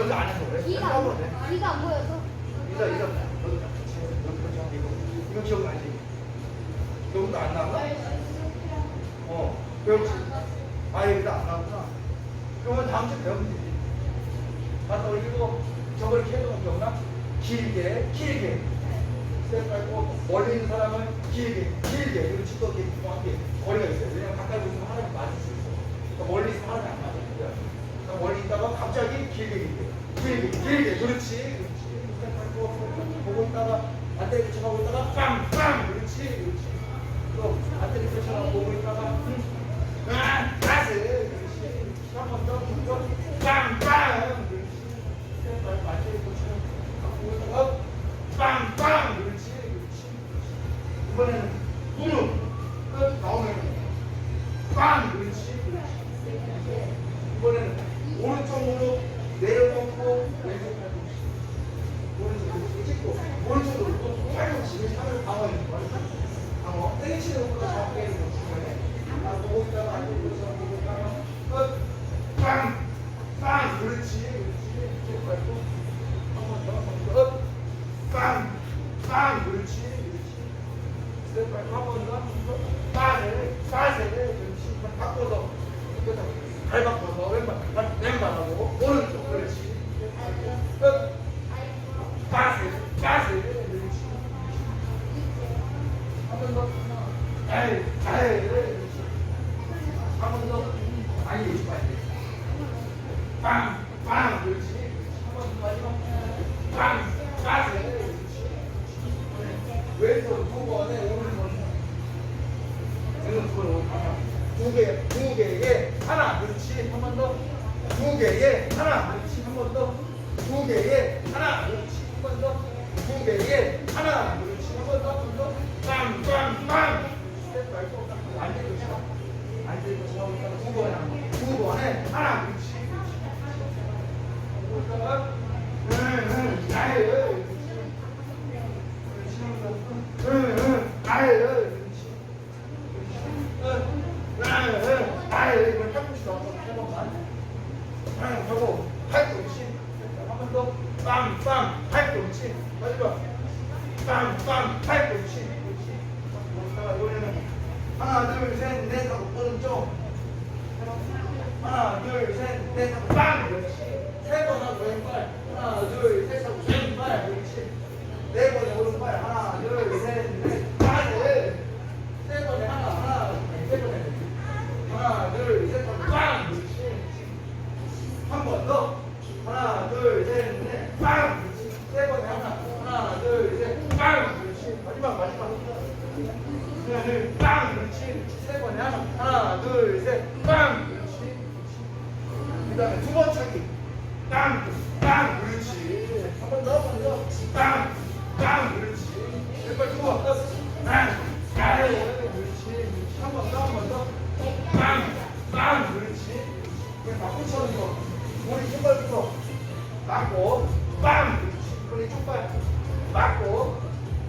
여기서 안 해서 그래. 귀가. 안, 귀가 안 보여서. 여기다. 여기 그렇죠. 이거 이거 기억나지? 여기도 안 나와? 어, 그렇지. 아 여기도 안 나왔구나. 그러면 다음 주에 배우면 되지. 맞다 올리고 저걸 이렇게 기억나? 길게, 길게. 스텝 밟고 멀리 있는 사람은 길게, 길게. 그리고 집도 이렇게 정확하게 거리가 있어요. 왜냐면 가까이 있으면 하나님 맞을 수 있어. 그러니까 멀리 있으면 하나님 안 맞아. 그러니까 멀리 있다가 갑자기 길게, 길게. 길게, 길게. 그렇지. 그렇지. 보고 있다가 반대로 쫓아가고 있다가 빵! 빵! 그렇지. 그렇지. 또 반대로 쫓아가고 보고 있다가 음. 아! 가스! 그렇지. 한번 더, 더. 빵! 빵! 그렇지. 반대로 쫓아가고 보고 있다가 빵! 빵! 그렇지. 그렇지. 이번에는 무릎 끝 나오면 빵! 그렇지. 그렇지. 이번에는 오른쪽 무릎 내려놓고 왼쪽 팔꿈치. 오른쪽으로 찍고 오른쪽으로 또 팔꿈치 상을 방어 있는 거야. 방어. 땡치는 것보다 정확하게 있는 거 중간에. 아, 보고 있다가 안 보고 있다가 보고 있다가 끝. 빵! 빵! 그렇지. 그렇지. 이쪽 밟고 한번 더, 한번 더. 끝. 빵! 빵! 그렇지. 그렇지. 스텝 밟고 한번 더, 한번 더. 빠세. 빠세. 그렇지. 한번 바꿔서. 끝. 발 바꿔서 왼발, 발, 왼발하고 오른쪽. 그렇지. 끝. 빠세. 그렇지. 한번 더. 에이, 에이. 한번 더. 아니, 이거 돼. 빵, 빵, 그렇지. 한번 더 마지막. 빵. 그렇지. 왼손 두 번에 오른손. 왼손 두 오른손. 두 개, 두 개에 하나. 그렇지. 두 개에 하나. 한 번 더. 두 개에 하나. 한 번 더. 두 개에 하나. 한 번 더. 빵, 빵, 빵. 스텝 밟고 딱 앉을 것이다. 앉을 것이다. 두 번에 한 번. 두 번에 하나. 응, 응, 아유. 응, 응, 아유, 응, 아유, 이걸 넣어서 세 번만. 응, 하고 팔꿈치. 한번 더. 빵, 빵, 팔꿈치. 마지막. 빵, 빵, 팔꿈치. 그렇지. 이번에는 하나, 둘, 셋, 넷 하고 오른쪽. 하나, 둘, 셋, 넷 하고 빵! 마지막, 마지막. 하나, 둘, 빵! 그렇지. 세 번에 하나. 하나, 둘, 셋. 빵! 그렇지. 그 다음에 두 번 차기. 빵! 빵! 그렇지. 한 번 더, 한 번 더. 빵! 빵! 그렇지. 왼발 두 번. 빵! 빵! 그렇지. 한 번 더, 한 번 더. 빵! 빵! 그렇지. 그걸 바꿔 쳐는 거. 머리 손발부터 맞고, 빵! 그렇지. 머리 쪽발 맞고,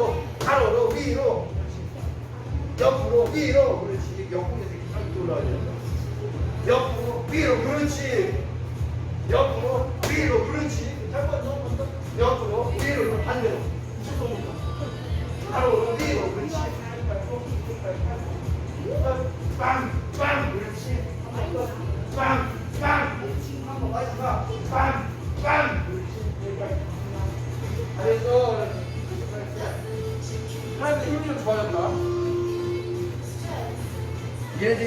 가로로 가로로 위로. 옆으로 위로. 그렇지. 옆구리에서 이렇게 올라가야 된다 옆으로 위로. 그렇지. 옆으로 위로. 그렇지. 한번 더, 옆으로 위로. 반대로. 축소입니다 바로 위로. 그렇지. 빵빵 좋아졌다. 얘네들이